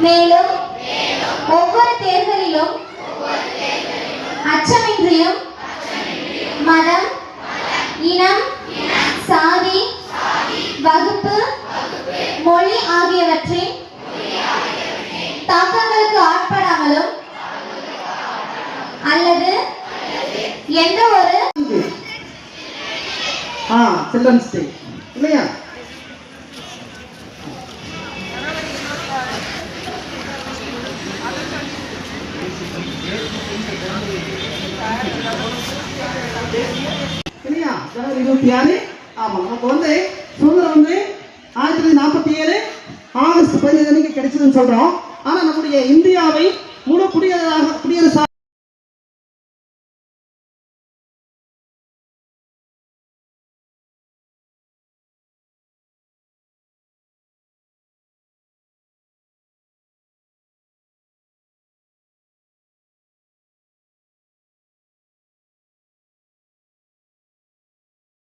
மேலும் ஒவ்வொரு தேர்தலிலும் அச்சமின்றியும் மதம் இனம் சாதி வகுப்பு மொழி ஆகியவற்றின் தாக்கங்களுக்கு ஆட்படாமலும் அல்லது எந்த ஒரு ஆ சில்ட்ரன்ஸ் டே. இல்லையா இல்லையா ஜனவரி இருபத்தி ஆறு ஆமாம் நமக்கு வந்து சுதந்திரம் வந்து ஆயிரத்தி தொள்ளாயிரத்தி நாற்பத்தி ஏழு ஆகஸ்ட் பதினேழு அன்னைக்கு கிடைச்சதுன்னு சொல்கிறோம் ஆனால் நம்முடைய இந்தியாவை முழு குடியரசாக குடியரசாக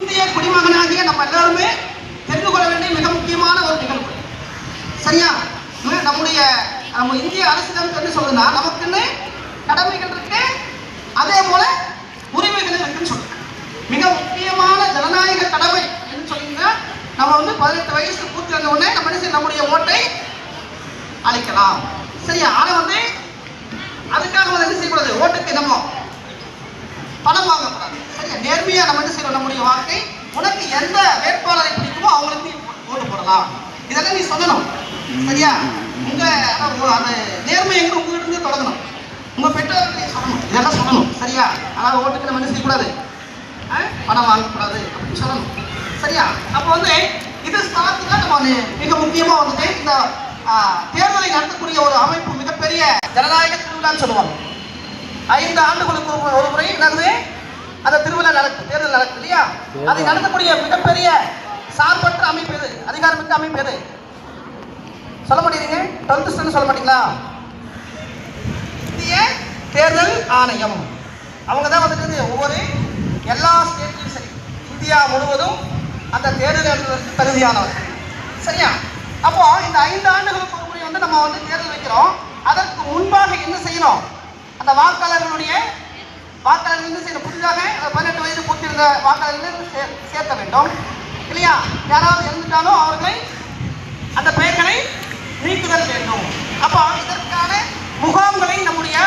இந்திய குடிமகனாகிய நம்ம எல்லாருமே தெரிந்து கொள்ள வேண்டிய மிக முக்கியமான ஒரு நிகழ்வு. சரியா? நம்முடைய நம்ம இந்திய அரசிடம் என்ன சொல்லுதுன்னா நமக்குன்னு கடமைகள் இருக்கு அதே போல உரிமைகள் இருக்குன்னு சொல்லுங்க மிக முக்கியமான ஜனநாயக கடமை என்று சொன்னீங்கன்னா நம்ம வந்து பதினெட்டு வயசு பூர்த்தி வந்த உடனே நம்ம என்ன நம்முடைய ஓட்டை அளிக்கலாம் சரியா? ஆனா வந்து அதுக்காக வந்து என்ன செய்யக்கூடாது ஓட்டுக்கு நம்ம பணம் வாங்கக்கூடாது சரியா நேர்மையா நம்ம என்ன செய்யணும் நம்முடைய வாக்கை உனக்கு எந்த வேட்பாளரை பிடிக்குமோ அவங்களுக்கு நீ ஓட்டு போடலாம். இதெல்லாம் நீ சொல்லணும். சரியா? உங்க அந்த நேர்மை எங்க உங்ககிட்ட இருந்து தொடங்கணும். உங்க பெற்றோர்கள் நீ சொல்லணும். இதெல்லாம் சொல்லணும். சரியா? அதாவது ஓட்டுக்கு நம்ம என்ன செய்யக்கூடாது ஆ? பணம் வாங்கக்கூடாது அப்படின்னு சொல்லணும். சரியா? அப்போ வந்து இது ஸ்தானத்துல நம்ம மிக முக்கியமா வந்துட்டு இந்த தேர்தலை நடத்தக்கூடிய ஒரு அமைப்பு மிகப்பெரிய ஜனநாயக திருவிழான்னு சொல்லுவாங்க. ஐந்து ஆண்டுகளுக்கு ஒரு ஒரு முறை என்னது அந்த திருவிழா நடக்கும் தேர்தல் நடக்கும் இல்லையா? அதை நடத்தக்கூடிய மிகப்பெரிய சார்பற்ற அமைப்பு எது? அதிகாரமிக்க அமைப்பு எது? சொல்ல மாட்டேங்கிறீங்க டுவெல்த் சொல்ல மாட்டீங்களா? இந்திய தேர்தல் ஆணையம். அவங்க தான் வந்துட்டு ஒவ்வொரு எல்லா ஸ்டேட்லையும் சரி இந்தியா முழுவதும் அந்த தேர்தல் நடத்துவதற்கு தகுதியானவர். சரியா? அப்போ இந்த ஐந்து ஆண்டுகளுக்கு ஒரு முறை வந்து நம்ம வந்து தேர்தல் வைக்கிறோம். அதற்கு முன்பாக என்ன செய்யணும்? அந்த வாக்காளர்களுடைய வாக்காளர்கள் சில புதிதாக பதினெட்டு வயது பூர்த்தியிருந்த வாக்காளர்கள் சேர்க்க வேண்டும். இல்லையா? யாராவது இருந்துட்டாலும் அவர்களை அந்த பெயர்களை நீக்குதல் வேண்டும். அப்போ இதற்கான முகாம்களை நம்முடைய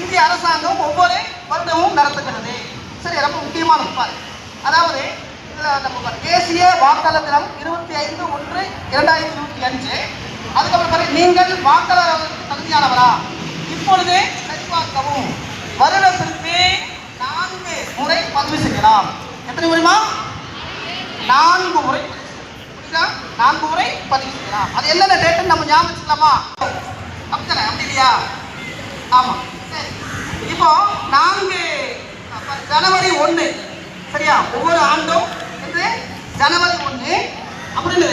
இந்திய அரசாங்கம் ஒவ்வொரு வருடமும் நடத்துகிறது. சரி ரொம்ப முக்கியமான பாரு அதாவது இதில் நம்ம தேசிய வாக்காளர் தினம் இருபத்தி ஐந்து ஒன்று இரண்டாயிரத்தி இருபத்தி அஞ்சு. அதுக்கப்புறம் நீங்கள் வாக்காளர் தகுதியானவரா இப்பொழுதே சரிபார்க்கவும். வருடத்திற்கு பதிவு செய்யலாம். எத்தனை முறைமா நான்கு முறை. நான்கு முறை பதிவு செய்யலாம். அது என்னென்ன டேட்டுன்னு நம்ம ஞாபகம் வச்சுக்கலாமா? அப்படித்தானே? அப்படி இல்லையா? ஆமா. சரி. இப்போ நான்கு ஜனவரி ஒன்று சரியா? ஒவ்வொரு ஆண்டும் வந்து ஜனவரி ஒன்று அப்படின்னு